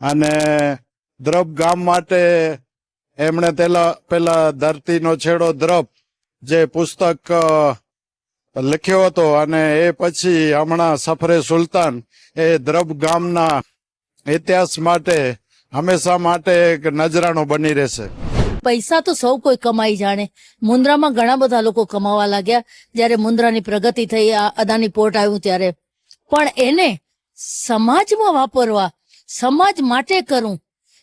અને દ્રપ ગામ માટે એમણે પેલા ધરતીનો છેડો દ્રપ જે પુસ્તક લખ્યો હતો અને એ પછી હમણાં સફરે સુલતાન એ દ્રપ ગામના ઇતિહાસ માટે હંમેશા માટે એક નજરાણું બની રહેશે. પૈસા તો સૌ કોઈ કમાઈ જાણે. મુન્દ્રામાં ઘણા બધા લોકો કમાવા લાગ્યા. જ્યારે મુન્દ્રાની પ્રગતિ થઈ, આ અદાની પોર્ટ આવ્યું ત્યારે. પણ એને સમાજમાં વાપરવા, સમાજ માટે કરવું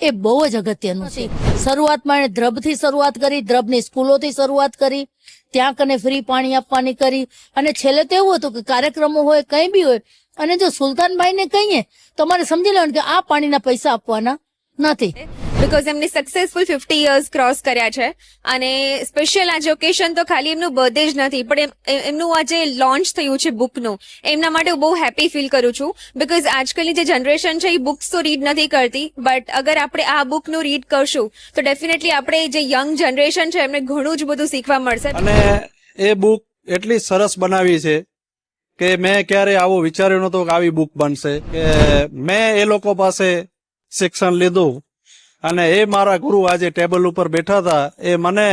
એ બહુ જ અગત્યનું છે. શરૂઆતમાં એણે દ્રબથી શરૂઆત કરી, દ્રબની સ્કૂલોથી શરૂઆત કરી, ત્યાં કને ફ્રી પાણી આપવાની કરી. અને છેલ્લે તો એવું હતું કે કાર્યક્રમો હોય, કંઈ બી હોય, અને જો સુલતાનભાઈને કહીએ, તો અમારે સમજી લેવાનું કે આ પાણીના પૈસા આપવાના નથી. બીકોઝ એમની સક્સેસફુલ ફિફ્ટી યર્સ ક્રોસ કર્યા છે. અને સ્પેશિયલ આજે ઓકેશન તો ખાલી એમનું બર્થડે જ નથી પણ એમ- આ જે આજે લોન્ચ થયું છે બુકનું એમના માટે હું બહુ હેપી ફીલ કરું છું. બીકોઝ આજકાલની જે જનરેશન છે એ બુક્સ તો રીડ નથી કરતી બટ અગર આપણે આ બુકનું રીડ કરશું તો ડેફિનેટલી આપણે જે યંગ જનરેશન છે એમને ઘણું જ બધું શીખવા મળશે. અને એ બુક એટલી સરસ બનાવી છે કે મેં ક્યારે આવો વિચાર્યો નતો કે આવી બુક બનશે કે મેં એ લોકો પાસે શિક્ષણ લીધું. અને એ મારા ગુરુ આજે ટેબલ ઉપર બેઠા હતા. એ મને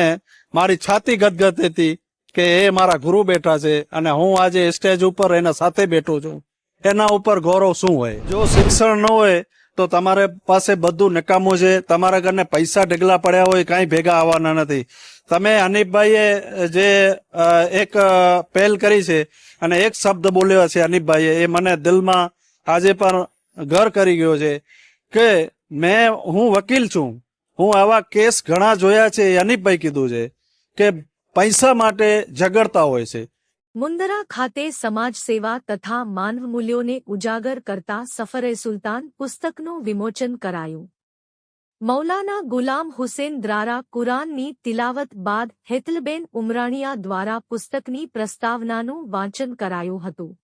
મારી છાતી ગદગદ હતી કે એ મારા ગુરુ બેઠા છે અને હું આજે સ્ટેજ ઉપર એના સાથે બેઠો છું. એના ઉપર ગૌરવ શું હોય? જો શિક્ષણ ન હોય તો તમારે પાસે બધું નકામું છે. તમારા ઘરને પૈસા ઢગલા પડ્યા હોય, કાંઈ ભેગા આવવાના નથી. તમે હનીફભાઈએ જે એક પહેલ કરી છે અને એક શબ્દ બોલ્યો છે હનીફભાઈએ એ મને દિલમાં આજે પણ ઘર કરી ગયો છે. કે મેં, હું વકીલ છું. હું આવા કેસ ઘણા જોયા છે, એ હનીફભાઈ કીધું છે, કે પૈસા માટે ઝઘડતા હોય છે. મુંદરા ખાતે સમાજ સેવા તથા માનવ મૂલ્યોને ઉજાગર કરતા સફરે સુલતાન પુસ્તકનું વિમોચન કરાયું. મૌલાના ગુલામ હુસેન દ્વારા કુરાનની તિલાવત બાદ હેતલબેન ઉમરાણીયા દ્વારા પુસ્તકની પ્રસ્તાવનાનું વાંચન કરાયું હતું.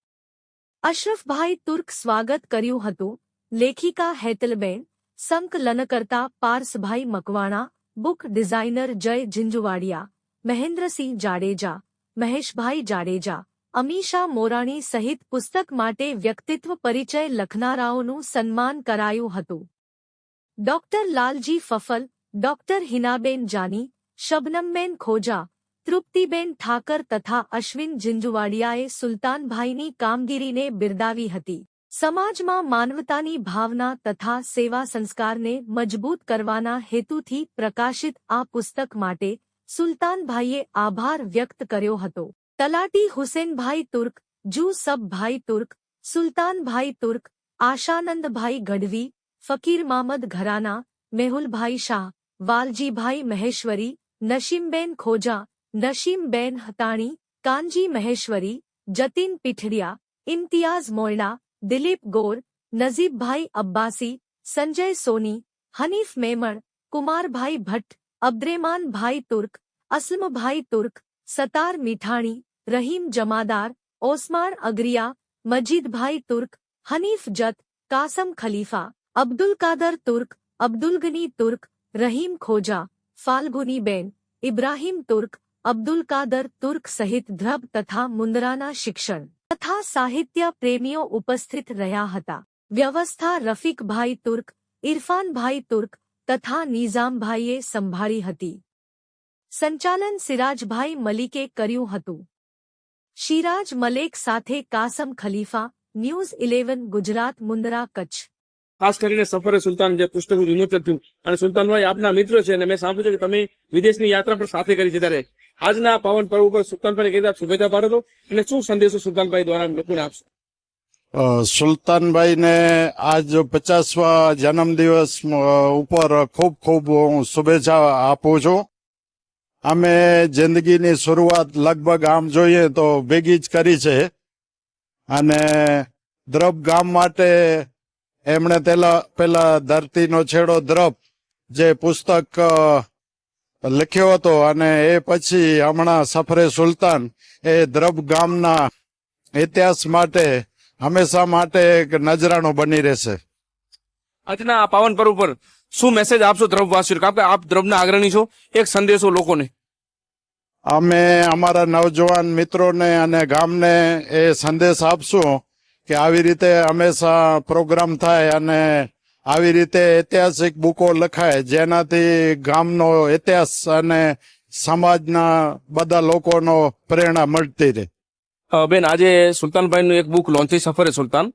અશરફભાઈ તુર્ક સ્વાગત કર્યું હતું લેખિકા હેતલબેન, સંકલનકર્તા પાર્સભાઈ મકવાણા, બુક ડિઝાઇનર જય ઝિંઝુવાડિયા, મહેન્દ્રસિંહ જાડેજા, મહેશભાઈ જાડેજા અમીશા મોરાણી સહિત પુસ્તક માટે વ્યક્તિત્વ પરિચય લખનારાઓનું સન્માન કરાયું હતું. ડોક્ટર લાલજી ફફલ, ડોક્ટર હિનાબેન જાની, શબનમબેન ખોજા, તૃપ્તિબેન ઠાકર તથા અશ્વિન જિંજુવાડિયાએ સુલતાનભાઈની કામગીરીને બિરદાવી હતી. સમાજમાં માનવતાની ભાવના તથા સેવા સંસ્કારને મજબૂત કરવાના હેતુથી પ્રકાશિત આ પુસ્તક માટે સુલતાનભાઈએ આભાર વ્યક્ત કર્યો હતો. તલાટી હુસેનભાઈ તુર્ક, જુ સબભાઈ તુર્ક, સુલતાનભાઈ તુર્ક, આશાનંદભાઈ ગઢવી, ફકીર મામદ ઘરાના, મેહુલભાઈ શાહ, વાલજીભાઈ મહેશ્વરી, નશીમબેન ખોજા, નશીમબેન હતાણી, કાનજી મહેશ્વરી, જતીન પીઠડિયા, ઇમ્તિયાઝ મોયડા दिलीप गोर, नजीब भाई अब्बासी, संजय सोनी, हनीफ मेमण, कुमार भाई भट्ट, अब्द्रेमान भाई तुर्क, असलम भाई तुर्क, सतार मिठाणी, रहीम जमादार ओस्मान अग्रिया, मजीद भाई तुर्क, हनीफ जत, कासम खलीफा, अब्दुल कादर तुर्क, अब्दुल गनी तुर्क, रहीम खोजा, फाल्गुनी बेन, इब्राहिम तुर्क, अब्दुल कादर तुर्क सहित ध्रब तथा मुंदराना शिक्षण। તથા સાહિત્ય પ્રેમીઓ ઉપસ્થિત રહ્યા હતા. વ્યવસ્થા રફીકભાઈ તુર્ક, ઇરફાનભાઈ તુર્ક તથા નિઝામભાઈએ સંભાળી હતી. સંચાલન સિરાજભાઈ મલિકે કર્યું હતું. શિરાજ મલેક સાથે કાસમ ખલીફા, ન્યૂઝ ઇલેવન, ગુજરાત મુંદરા કચ્છ. ખાસ કરીને સફરે સુલતાન જે પુસ્તક વિમોચન થયું. અને સુલતાનભાઈ આપના મિત્ર છે અને મેં સાંભળ્યું છે કે તમે વિદેશની યાત્રા પણ સાથે કરી છે ત્યારે. આજના પાવન પર્વ ઉપર સુલતાનભાઈ કીધા શુભેચ્છા પાડો અને શું સંદેશો સુલતાનભાઈ દ્વારા લોકોને આપશો? સુલતાનભાઈને આજ પચાસવા જન્મદિવસ ઉપર ખૂબ ખૂબ હું શુભેચ્છા આપું છું. અમે જિંદગીની શરૂઆત લગભગ આમ જોઈએ તો ભેગી જ કરી છે. અને દ્રબ ગામ માટે એમણે પેલા પેલા ધરતીનો છેડો દ્રપ, જે પુસ્તક લખ્યો હતો અને એ પછી હમણાં સફરે સુલતાન એ દ્રબ ગામના ઇતિહાસ માટે હંમેશા માટે એક નજરાણો બની રહેશે. આજના આ પાવન પર્વ ઉપર શું મેસેજ આપશો દ્રવવાસીઓ કારણ કે આપ દ્રવના આગ્રહી છો એક સંદેશો લોકોને. અમે અમારા નવજવાન મિત્રોને અને ગામને એ સંદેશ આપશું કે આવી રીતે હંમેશા પ્રોગ્રામ થાય અને આવી રીતે ઐતિહાસિક બુકો લખાય જેનાથી ગામનો ઇતિહાસ અને સમાજના બધા લોકોનો પ્રેરણા મળતી રહે. બેન આજે સુલતાનભાઈનું એક બુક લોન્ચ થઈ સફરે સુલતાન.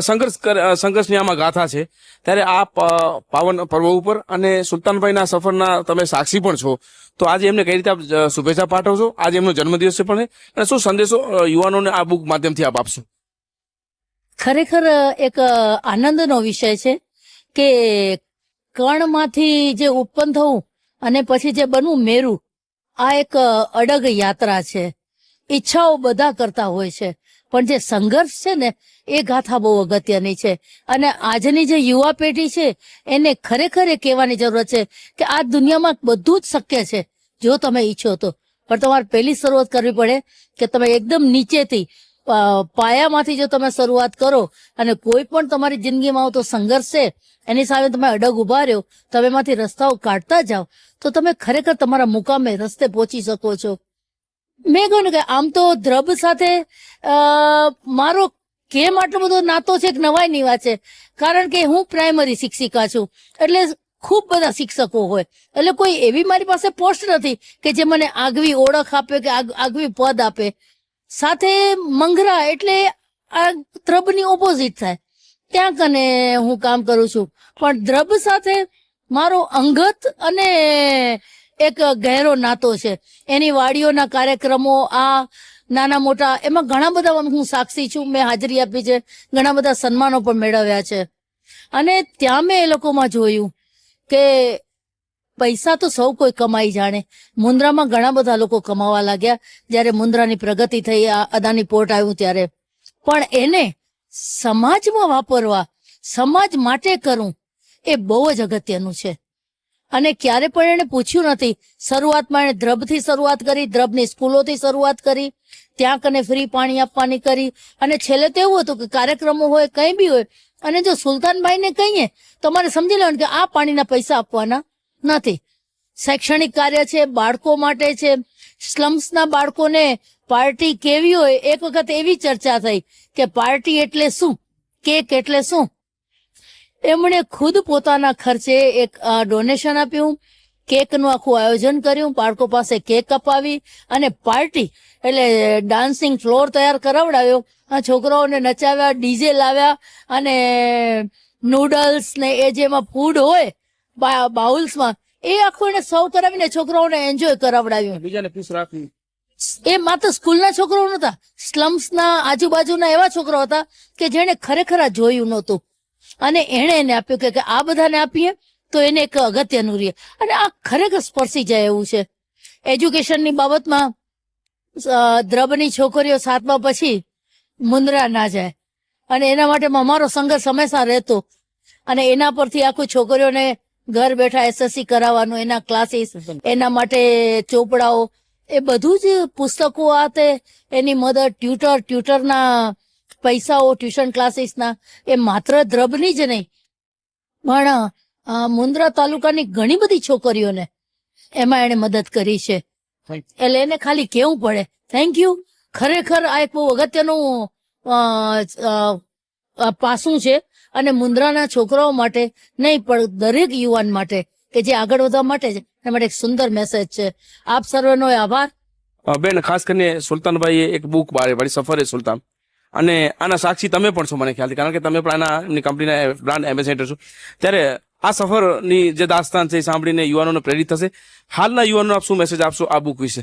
સંઘર્ષ કર- સંઘર્ષની આમાં ગાથા છે. ત્યારે આ પ- પાવન પર્વ ઉપર અને સુલતાનભાઈના સફરના તમે સાક્ષી પણ છો. તો આજે એમને કઈ રીતે આપ શુભેચ્છા પાઠવશો આજે એમનો જન્મદિવસ છે પણ છે. અને શું સંદેશો યુવાનોને આ બુક માધ્યમથી આપ આપશો? ખરેખર એક આનંદનો વિષય છે. કે કણમાંથી જે ઉત્પન્ન થવું અને પછી જે બનવું મેરું, આ એક અડગ યાત્રા છે. ઈચ્છાઓ બધા કરતા હોય છે. પણ જે સંઘર્ષ છે ને, એ ગાથા બહુ અગત્યની છે. અને આજની જે યુવા પેઢી છે, એને ખરેખર એ કહેવાની જરૂરત છે કે આ દુનિયામાં બધું જ શક્ય છે, જો તમે ઈચ્છો તો. પણ તમારે પહેલી શરૂઆત કરવી પડે કે તમે એકદમ નીચેથી પાયામાંથી જો તમે શરૂઆત કરો અને કોઈ પણ તમારી જિંદગીમાં આવતો સંઘર્ષ છે, એની સામે તમે અડગ ઊભા રહ્યો, તમે એમાંથી રસ્તાઓ કાઢતા જાઓ, તો તમે ખરેખર તમારા મુકામે રસ્તે પહોંચી શકો છો. મેં કહ્યું કે આમ તો દ્રબ સાથે મારો કેમ આટલો બધો નાતો છે એક નવાઈની વાત છે. કારણ કે હું પ્રાઇમરી શિક્ષિકા છું, એટલે ખૂબ બધા શિક્ષકો હોય. એટલે કોઈ એવી મારી પાસે પોસ્ટ નથી કે જે મને આગવી ઓળખ આપે કે આગ- આગવી પદ આપે. સાથે મંગરા એટલે આ દ્રબની ઓપોઝિટ થાય. ત્યાં કને હું કામ કરું છું. પણ દ્રબ સાથે મારો અંગત અને એક ગહેરો નાતો છે. એની વાડીઓના કાર્યક્રમો, આ નાના મોટા, એમાં ઘણા બધા હું સાક્ષી છું, મેં હાજરી આપી છે. ઘણા બધા સન્માનો પણ મેળવ્યા છે. અને ત્યાં મેં એ લોકોમાં જોયું કે પૈસા તો સૌ કોઈ કમાઈ જાણે. મુન્દ્રામાં ઘણા બધા લોકો કમાવા લાગ્યા. જ્યારે મુન્દ્રાની પ્રગતિ થઈ, આ અદાની પોર્ટ આવ્યું ત્યારે. પણ એને સમાજમાં વાપરવા, સમાજ માટે કરવું એ બહુ જ અગત્યનું છે. અને ક્યારે પણ એને પૂછ્યું નથી. શરૂઆતમાં એને દ્રબથી શરૂઆત કરી, દ્રબની સ્કૂલોથી શરૂઆત કરી, ત્યાં કને ફ્રી પાણી આપવાની કરી. અને છેલ્લે તો એવું હતું કે કાર્યક્રમો હોય, કંઈ બી હોય, અને જો સુલતાનભાઈને કહીએ, તો અમારે સમજી લેવાનું કે આ પાણીના પૈસા આપવાના નથી. શૈક્ષણિક કાર્ય છે, બાળકો માટે છે. સ્લમ્સના બાળકોને પાર્ટી કેવી હોય, એક વખત એવી ચર્ચા થઈ કે પાર્ટી એટલે શું, કેક એટલે શું? એમણે ખુદ પોતાના ખર્ચે એક ડોનેશન આપ્યું. કેકનું આખું આયોજન કર્યું. બાળકો પાસે કેક અપાવી અને પાર્ટી એટલે ડાન્સિંગ ફ્લોર તૈયાર કરાવડાવ્યો. આ છોકરાઓને નચાવ્યા, ડીજે લાવ્યા અને નૂડલ્સ ને એ જેમાં ફૂડ હોય બાઉલ્સમાં. એ આખું એને સર્વ કરાવીને છોકરાઓને એન્જોય કરાવડાવ્યું. બીજાને ખુશ રાખ્યું એ માત્ર સ્કૂલના છોકરાઓ નતા સ્લમ્સના આજુબાજુના એવા છોકરાઓ હતા કે જેણે ખરેખર આ જોયું નહોતું. અને એણે એને આપ્યું કે આ બધાને આપીએ તો એને એક અગત્યનું રહે. અને આ ખરેખર સ્પર્શી જાય એવું છે. એજ્યુકેશનની બાબતમાં અ, દ્રબની છોકરીઓ સાતમા પછી મુંદરા ના જાય. અને એના માટે અમારો સંઘર્ષ હંમેશા રહેતો. અને એના પરથી આખું છોકરીઓને ઘર બેઠા એસએસસી કરાવવાનું એના ક્લાસીસ એના માટે ચોપડાઓ એ બધું જ પુસ્તકો આ તે એની મદદ ટ્યુટર ટ્યુટરના પૈસાઓ ટ્યુશન ક્લાસીસના એ માત્ર દ્રબની જ નહીં. પણ મુન્દ્રા તાલુકાની ઘણી બધી છોકરીઓને એમાં એને મદદ કરી છે. એટલે એને ખાલી કેવું પડે. થેન્ક યુ ખરેખર આ એક બહુ અગત્યનું પાસું છે. અને મુન્દ્રાના છોકરાઓ માટે નહીં, પણ દરેક યુવાન માટે, કે જે આગળ વધવા માટે છે, એના માટે એક સુંદર મેસેજ છે. આપ સર્વેનો આભાર. બેન, ખાસ કરીને સુલતાનભાઈએ એક બુક બહાર પાડી સફરે સુલતાન. અને આના સાક્ષી તમે પણ છો, મને ખ્યાલથી કારણ કે તમે પણ આના કંપનીના બ્રાન્ડ એમ્બેસેડર છો. ત્યારે આ સફરની જે દાસ્તાન છે એ સાંભળીને યુવાનોને પ્રેરિત થશે. હાલના યુવાનોને આપ શું મેસેજ આપશો આ બુક વિશે?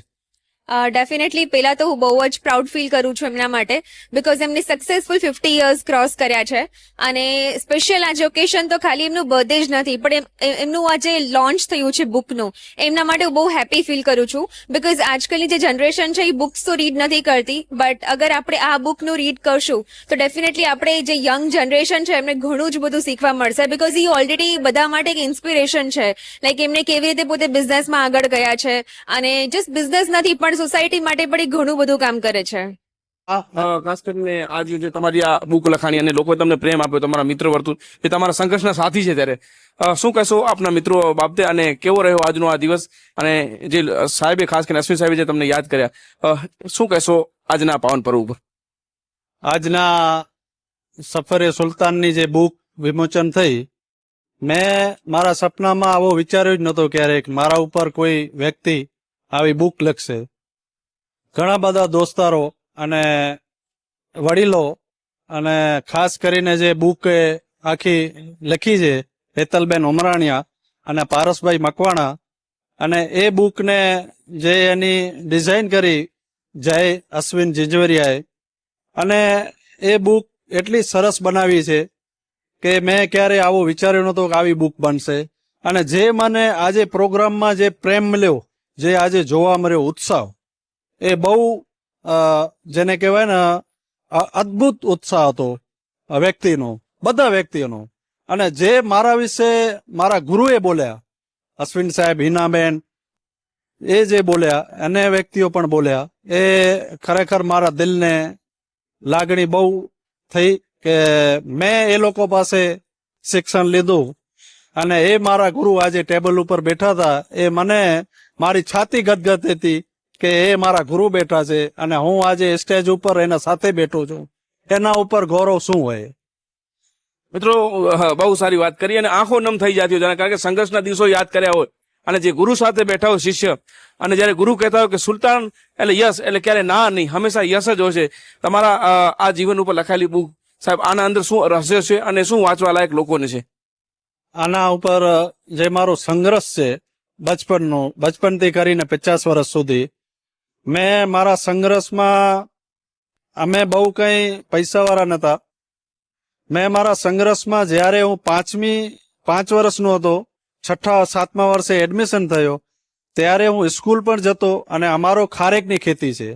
ડેફિનેટલી પહેલા તો હું બહુ જ પ્રાઉડ ફીલ કરું છું એમના માટે બિકોઝ એમને સક્સેસફુલ ફિફ્ટી યર્સ ક્રોસ કર્યા છે. અને સ્પેશિયલ આજે ઓકેશન તો ખાલી એમનું બર્થડે જ નથી, પણ એમ- આ જે લોન્ચ થયું છે બુકનું એમના માટે હું બહુ હેપી ફીલ કરું છું. બિકોઝ આજકાલની જે જનરેશન છે, એ બુક્સ તો રીડ નથી કરતી બટ અગર આપણે આ બુકનું રીડ કરશું, તો ડેફિનેટલી આપણે જે યંગ જનરેશન છે, એમને ઘણું જ બધું શીખવા મળશે. બિકોઝ એ ઓલરેડી બધા માટે એક ઇન્સ્પિરેશન છે. લાઈક એમને કેવી રીતે પોતે બિઝનેસમાં આગળ ગયા છે, અને જસ્ટ બિઝનેસ નથી, પણ સોસાયટી માટે પણ એ ઘણું બધું કામ કરે છે. ખાસ કરીને આજ જે તમારી આ બુક લખાણી અને લોકોએ તમને પ્રેમ આપ્યો તમારા મિત્ર વર્તુળ એ તમારા સંઘર્ષના સાથી છે ત્યારે. શું કહેશો આપના મિત્રો બાબતે અને કેવો રહ્યો આજનો આ દિવસ? અને જે સાહેબે ખાસ કરીને અશ્વિન સાહેબે જે તમને યાદ કર્યા શું કહેશો આજના પાવન પર્વ ઉપર? આજના સફરે સુલતાનની જે બુક વિમોચન થઈ મેં મારા સપનામાં આવો વિચાર્યો જ નહોતો ક્યારેક. મારા ઉપર કોઈ વ્યક્તિ આવી બુક લખશે. ઘણા બધા દોસ્તારો અને વડીલો અને ખાસ કરીને જે બુક આખી લખી છે, હેતલબેન ઉમરાણિયા અને પારસભાઈ મકવાણા, અને એ બુકને જે એની ડિઝાઇન કરી જય અશ્વિન જીંજવરિયાએ, અને એ બુક એટલી સરસ બનાવી છે કે મેં ક્યારે આવો વિચાર્યો નહોતો કે આવી બુક બનશે. અને જે મને આજે પ્રોગ્રામમાં જે પ્રેમ મળ્યો, જે આજે જોવા મળ્યો, ઉત્સાહ એ બહુ જેને કહેવાય ને અદ્ભુત ઉત્સાહ હતો વ્યક્તિનો, બધા વ્યક્તિઓનો. અને જે મારા વિશે મારા ગુરુએ બોલ્યા, અશ્વિન સાહેબ, હિનાબેન, એ જે બોલ્યા અને વ્યક્તિઓ પણ બોલ્યા, એ ખરેખર મારા દિલને લાગણી બહુ થઈ કે મેં એ લોકો પાસે શિક્ષણ લીધું અને એ મારા ગુરુ આજે ટેબલ ઉપર બેઠા હતા, એ મને મારી છાતી ગદગદ હતી કે એ મારા ગુરુ બેઠા છે અને હું આજે સ્ટેજ ઉપર એના સાથે બેઠો છું. એના ઉપર ગૌરવ શું હોય? મિત્રો બહુ સારી વાત કરી અને આંખો નમ થઈ જતી હોય કારણ કે સંઘર્ષના દિવસો યાદ કર્યા હોય. અને જે ગુરુ સાથે બેઠા હોય શિષ્ય અને જ્યારે ગુરુ કહેતા હોય કે સુલતાન એટલે યશ એટલે ક્યારે ના નહીં હંમેશા યશ જ હોય છે. તમારા આ જીવન ઉપર લખાયેલી બુક સાહેબ આના અંદર શું રહસ્ય છે અને શું વાંચવા લાયક લોકોને છે? આના ઉપર જે મારો સંઘર્ષ છે બચપનનો બચપનથી કરીને પચાસ વર્ષ સુધી મેં મારા સંઘર્ષમાં અમે બહુ કંઈ પૈસાવાળા નહોતા મેં મારા સંઘર્ષમાં જ્યારે હું પાંચમી, પાંચ વર્ષનો હતો, છઠ્ઠા, સાતમા વર્ષે એડમિશન થયો, ત્યારે હું સ્કૂલ પણ જતો અને અમારો ખારેકની ખેતી છે.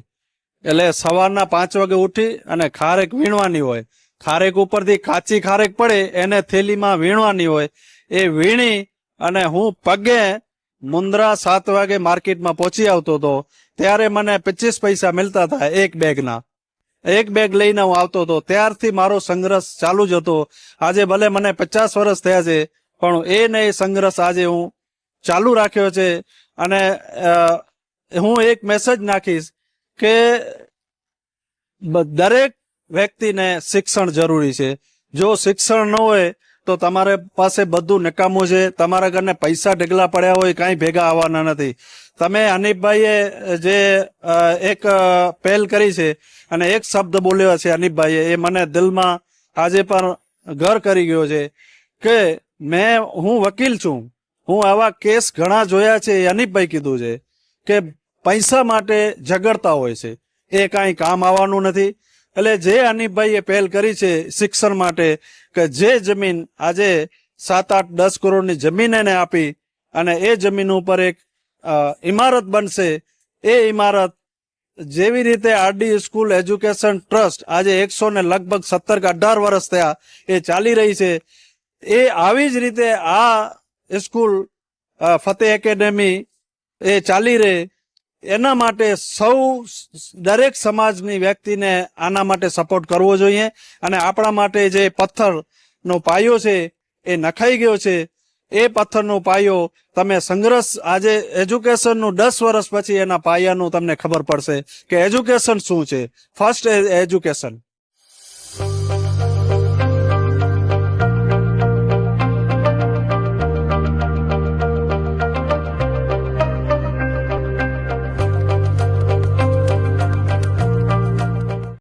એટલે સવારના પાંચ વાગે ઉઠી અને ખારેક વીણવાની હોય. ખારેક ઉપરથી કાચી ખારેક પડે, એને થેલીમાં વીણવાની હોય. એ વીણી અને હું પગે મુંદ્રા સાત વાગે માર્કેટમાં પહોંચી આવતો હતો. ત્યારે મને પચીસ પૈસા મળતા હતા એક બેગના. એક બેગ લઈને હું આવતો હતો. ત્યારથી મારો સંઘર્ષ ચાલુ જ હતો. આજે ભલે મને પચાસ વર્ષ થયા છે, પણ એ ને એ સંઘર્ષ આજે હું ચાલુ રાખ્યો છે. અને હું એક મેસેજ નાખીશ કે દરેક વ્યક્તિને શિક્ષણ જરૂરી છે. જો શિક્ષણ ન હોય, તો તમારે પાસે બધું નકામું છે. તમારા ઘરને પૈસા ઢગલા પડ્યા હોય, કાંઈ ભેગા આવવાના નથી. તમે અનિપભાઈએ જે એક પહેલ કરી છે અને એક શબ્દ બોલ્યો છે અનિપભાઈએ, એ મને દિલમાં આજે પણ ઘર કરી ગયો છે કે મેં, હું વકીલ છું. હું આવા કેસ ઘણા જોયા છે, એ હનીફભાઈ કીધું છે કે પૈસા માટે ઝઘડતા હોય છે. એ કાંઈ કામ આવવાનું નથી. એટલે જે અનિપભાઈએ પહેલ કરી છે શિક્ષણ માટે કે જે જમીન આજે સાત, આઠ, દસ કરોડની જમીન એને આપી અને એ જમીન ઉપર એક ઇમારત બનશે. એ ઇમારત જેવી રીતે આરડી સ્કૂલ એજ્યુકેશન ટ્રસ્ટ આજે એકસો ને લગભગ સત્તર કે અઢાર વર્ષ થયા એ ચાલી રહી છે. એ આવી જ રીતે આ સ્કૂલ ફતેહ એકેડેમી એ ચાલી રહે. એના માટે સૌ દરેક સમાજની વ્યક્તિને આના માટે સપોર્ટ કરવો જોઈએ અને આપણા માટે જે પથ્થરનો પાયો છે એ નખાઈ ગયો છે. એ પથ્થરનો પાયો તમે સંઘર્ષ આજે એજ્યુકેશનનું દસ વર્ષ પછી એના પાયાનું તમને ખબર પડશે કે એજ્યુકેશન શું છે? First education.